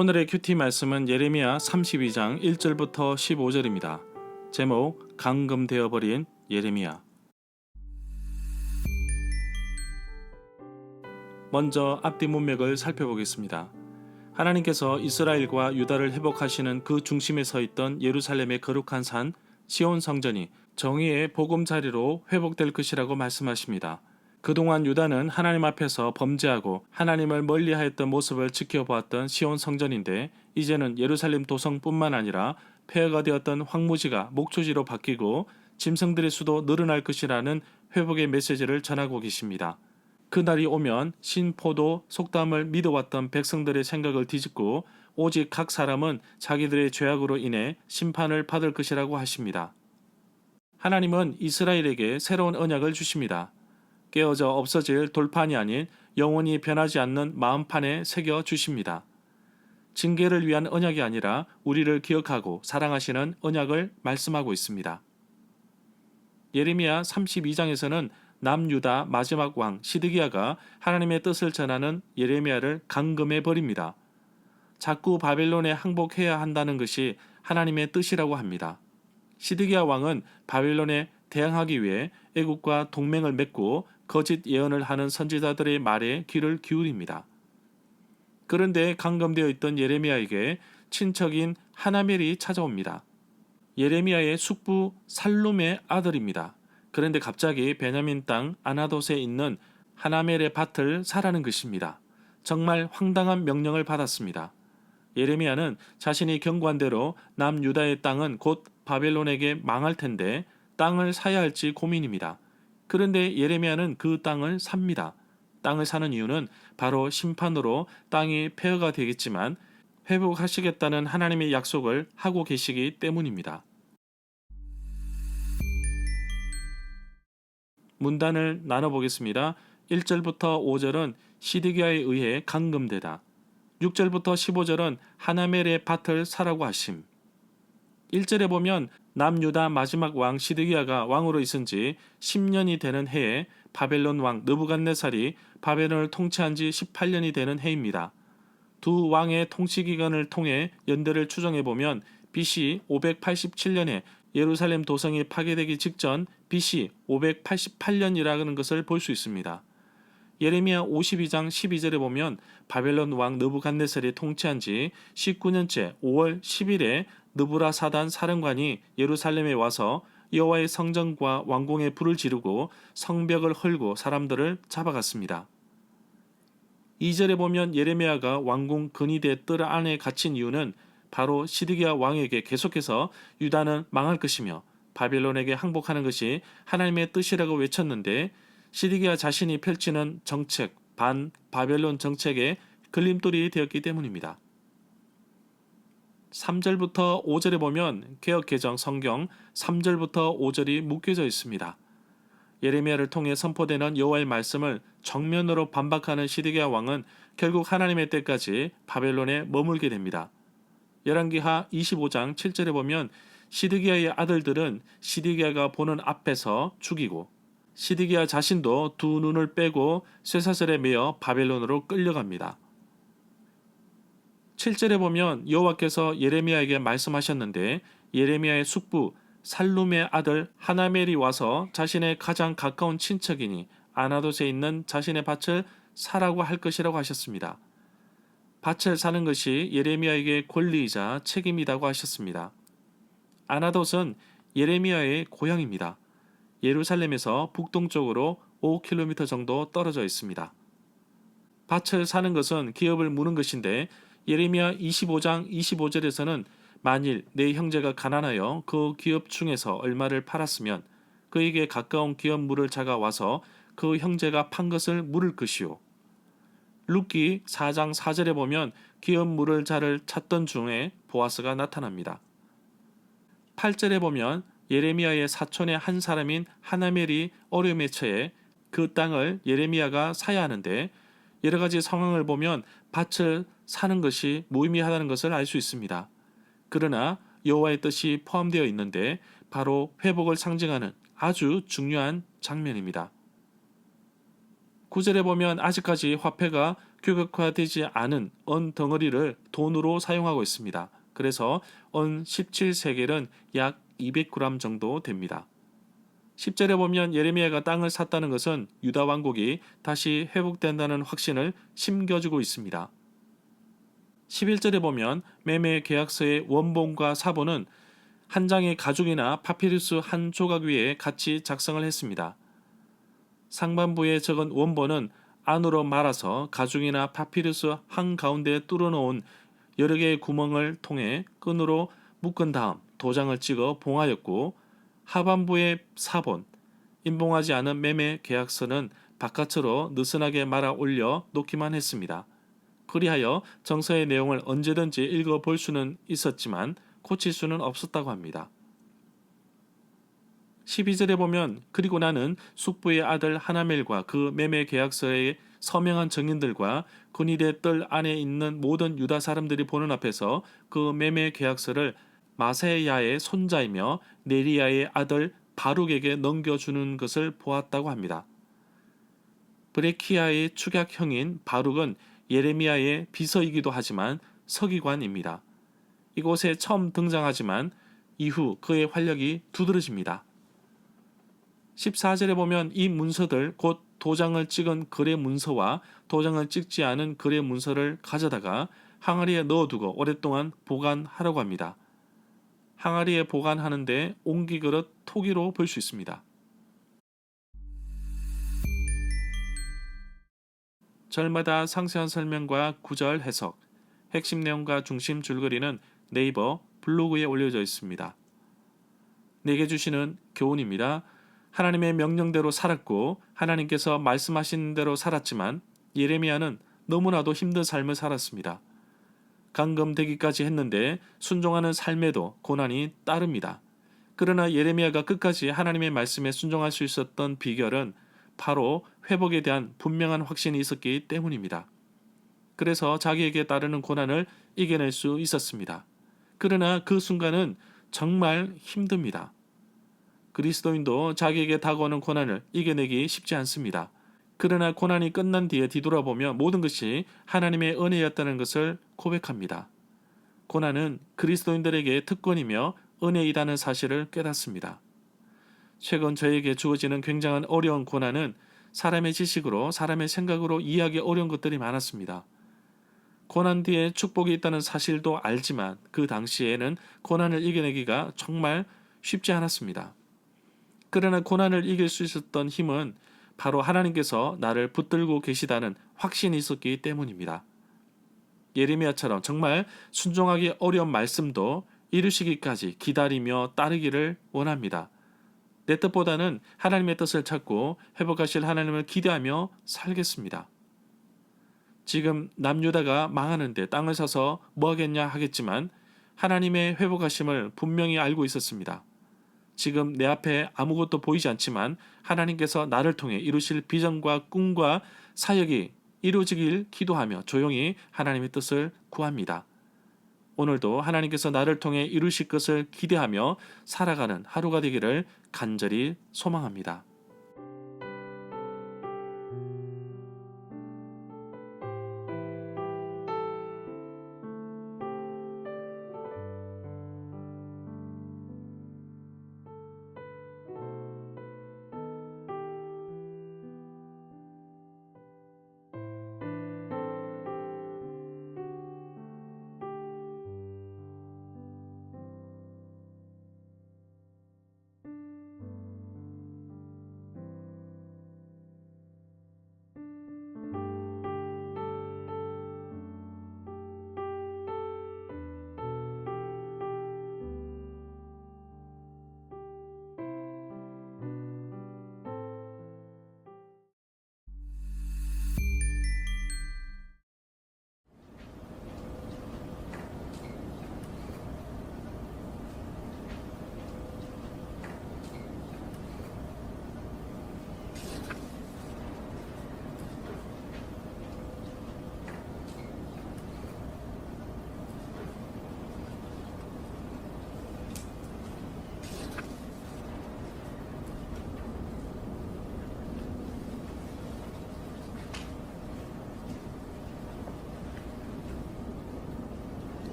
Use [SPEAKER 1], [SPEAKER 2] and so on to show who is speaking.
[SPEAKER 1] 오늘의 큐티 말씀은 예레미야 32장 1절부터 15절입니다. 제목 감금되어 버린 예레미야. 먼저 앞뒤 문맥을 살펴보겠습니다. 하나님께서 이스라엘과 유다를 회복하시는 그 중심에 서 있던 예루살렘의 거룩한 산 시온 성전이 정의의 보금자리로 회복될 것이라고 말씀하십니다. 그동안 유다는 하나님 앞에서 범죄하고 하나님을 멀리하였던 모습을 지켜보았던 시온 성전인데 이제는 예루살렘 도성뿐만 아니라 폐허가 되었던 황무지가 목초지로 바뀌고 짐승들의 수도 늘어날 것이라는 회복의 메시지를 전하고 계십니다. 그날이 오면 신포도 속담을 믿어왔던 백성들의 생각을 뒤집고 오직 각 사람은 자기들의 죄악으로 인해 심판을 받을 것이라고 하십니다. 하나님은 이스라엘에게 새로운 언약을 주십니다. 깨어져 없어질 돌판이 아닌 영원히 변하지 않는 마음판에 새겨 주십니다. 징계를 위한 언약이 아니라 우리를 기억하고 사랑하시는 언약을 말씀하고 있습니다. 예레미야 32장에서는 남유다 마지막 왕 시드기야가 하나님의 뜻을 전하는 예레미야를 감금해 버립니다. 자꾸 바벨론에 항복해야 한다는 것이 하나님의 뜻이라고 합니다. 시드기야 왕은 바벨론에 대항하기 위해 애국과 동맹을 맺고 거짓 예언을 하는 선지자들의 말에 귀를 기울입니다. 그런데 감금되어 있던 예레미야에게 친척인 하나멜이 찾아옵니다. 예레미야의 숙부 살룸의 아들입니다. 그런데 갑자기 베냐민 땅 아나돗에 있는 하나멜의 밭을 사라는 것입니다. 정말 황당한 명령을 받았습니다. 예레미야는 자신이 경고한 대로 남유다의 땅은 곧 바벨론에게 망할 텐데 땅을 사야 할지 고민입니다. 그런데 예레미야는 그 땅을 삽니다. 땅을 사는 이유는 바로 심판으로 땅이 폐허가 되겠지만 회복하시겠다는 하나님의 약속을 하고 계시기 때문입니다. 문단을 나눠보겠습니다. 1절부터 5절은 시드기야에 의해 감금되다. 6절부터 15절은 하나멜의 밭을 사라고 하심. 1절에 보면 남유다 마지막 왕 시드기야가 왕으로 있은 지 10년이 되는 해에 바벨론 왕 느부갓네살이 바벨론을 통치한 지 18년이 되는 해입니다. 두 왕의 통치 기간을 통해 연대를 추정해 보면 BC 587년에 예루살렘 도성이 파괴되기 직전 BC 588년이라는 것을 볼 수 있습니다. 예레미야 52장 12절에 보면 바벨론 왕 느부갓네살이 통치한 지 19년째 5월 10일에 느부라 사단 사령관이 예루살렘에 와서 여호와의 성전과 왕궁에 불을 지르고 성벽을 헐고 사람들을 잡아갔습니다. 2절에 보면 예레미야가 왕궁 근위대 뜰 안에 갇힌 이유는 바로 시드기야 왕에게 계속해서 유다는 망할 것이며 바빌론에게 항복하는 것이 하나님의 뜻이라고 외쳤는데 시드기야 자신이 펼치는 정책 반 바벨론 정책의 걸림돌이 되었기 때문입니다. 3절부터 5절에 보면 개혁 개정 성경 3절부터 5절이 묶여져 있습니다. 예레미야를 통해 선포되는 여호와의 말씀을 정면으로 반박하는 시드기야 왕은 결국 하나님의 때까지 바벨론에 머물게 됩니다. 열왕기하 25장 7절에 보면 시드기야의 아들들은 시드기야가 보는 앞에서 죽이고 시드기야 자신도 두 눈을 빼고 쇠사슬에 매어 바벨론으로 끌려갑니다. 7절에 보면 여호와께서 예레미야에게 말씀하셨는데 예레미야의 숙부 살룸의 아들 하나멜이 와서 자신의 가장 가까운 친척이니 아나돗에 있는 자신의 밭을 사라고 할 것이라고 하셨습니다. 밭을 사는 것이 예레미야에게 권리이자 책임이라고 하셨습니다. 아나돗은 예레미야의 고향입니다. 예루살렘에서 북동쪽으로 5km 정도 떨어져 있습니다. 밭을 사는 것은 기업을 무는 것인데 예레미야 25장 25절에서는 만일 내 형제가 가난하여 그 기업 중에서 얼마를 팔았으면 그에게 가까운 기업 물을 자가 와서 그 형제가 판 것을 물을 것이요. 룻기 4장 4절에 보면 기업 물을 자를 찾던 중에 보아스가 나타납니다. 8절에 보면 예레미야의 사촌의 한 사람인 하나멜이 어려움에 처해 그 땅을 예레미야가 사야 하는데 여러 가지 상황을 보면 밭을 사는 것이 무의미하다는 것을 알 수 있습니다. 그러나 여호와의 뜻이 포함되어 있는데 바로 회복을 상징하는 아주 중요한 장면입니다. 구절에 보면 아직까지 화폐가 규격화되지 않은 언 덩어리를 돈으로 사용하고 있습니다. 그래서 언 17세겔은 약 200g 정도 됩니다. 10절에 보면 예레미야가 땅을 샀다는 것은 유다 왕국이 다시 회복된다는 확신을 심겨주고 있습니다. 11절에 보면 매매 계약서의 원본과 사본은 한 장의 가죽이나 파피루스 한 조각 위에 같이 작성을 했습니다. 상반부에 적은 원본은 안으로 말아서 가죽이나 파피루스 한 가운데 뚫어놓은 여러 개의 구멍을 통해 끈으로 묶은 다음 도장을 찍어 봉하였고 하반부의 사본, 인봉하지 않은 매매 계약서는 바깥으로 느슨하게 말아 올려 놓기만 했습니다. 그리하여 정서의 내용을 언제든지 읽어 볼 수는 있었지만 고칠 수는 없었다고 합니다. 12절에 보면 그리고 나는 숙부의 아들 하나멜과 그 매매 계약서에 서명한 증인들과 군일의 뜰 안에 있는 모든 유다 사람들이 보는 앞에서 그 매매 계약서를 마세야의 손자이며 네리야의 아들 바룩에게 넘겨주는 것을 보았다고 합니다. 브레키아의 축약형인 바룩은 예레미야의 비서이기도 하지만 서기관입니다. 이곳에 처음 등장하지만 이후 그의 활력이 두드러집니다. 14절에 보면 이 문서들 곧 도장을 찍은 거래 문서와 도장을 찍지 않은 거래 문서를 가져다가 항아리에 넣어두고 오랫동안 보관하라고 합니다. 항아리에 보관하는 데 옹기 그릇 토기로 볼 수 있습니다. 절마다 상세한 설명과 구절 해석, 핵심 내용과 중심 줄거리는 네이버 블로그에 올려져 있습니다. 내게 주시는 교훈입니다. 하나님의 명령대로 살았고 하나님께서 말씀하신 대로 살았지만 예레미야는 너무나도 힘든 삶을 살았습니다. 감금되기까지 했는데 순종하는 삶에도 고난이 따릅니다. 그러나 예레미야가 끝까지 하나님의 말씀에 순종할 수 있었던 비결은 바로 회복에 대한 분명한 확신이 있었기 때문입니다. 그래서 자기에게 따르는 고난을 이겨낼 수 있었습니다. 그러나 그 순간은 정말 힘듭니다. 그리스도인도 자기에게 다가오는 고난을 이겨내기 쉽지 않습니다. 그러나 고난이 끝난 뒤에 뒤돌아보며 모든 것이 하나님의 은혜였다는 것을 고백합니다. 고난은 그리스도인들에게 특권이며 은혜이라는 사실을 깨닫습니다. 최근 저에게 주어지는 굉장한 어려운 고난은 사람의 지식으로 사람의 생각으로 이해하기 어려운 것들이 많았습니다. 고난 뒤에 축복이 있다는 사실도 알지만 그 당시에는 고난을 이겨내기가 정말 쉽지 않았습니다. 그러나 고난을 이길 수 있었던 힘은 바로 하나님께서 나를 붙들고 계시다는 확신이 있었기 때문입니다. 예레미야처럼 정말 순종하기 어려운 말씀도 이루시기까지 기다리며 따르기를 원합니다. 내 뜻보다는 하나님의 뜻을 찾고 회복하실 하나님을 기대하며 살겠습니다. 지금 남유다가 망하는데 땅을 사서 뭐 하겠냐 하겠지만 하나님의 회복하심을 분명히 알고 있었습니다. 지금 내 앞에 아무것도 보이지 않지만 하나님께서 나를 통해 이루실 비전과 꿈과 사역이 이루어지길 기도하며 조용히 하나님의 뜻을 구합니다. 오늘도 하나님께서 나를 통해 이루실 것을 기대하며 살아가는 하루가 되기를 간절히 소망합니다.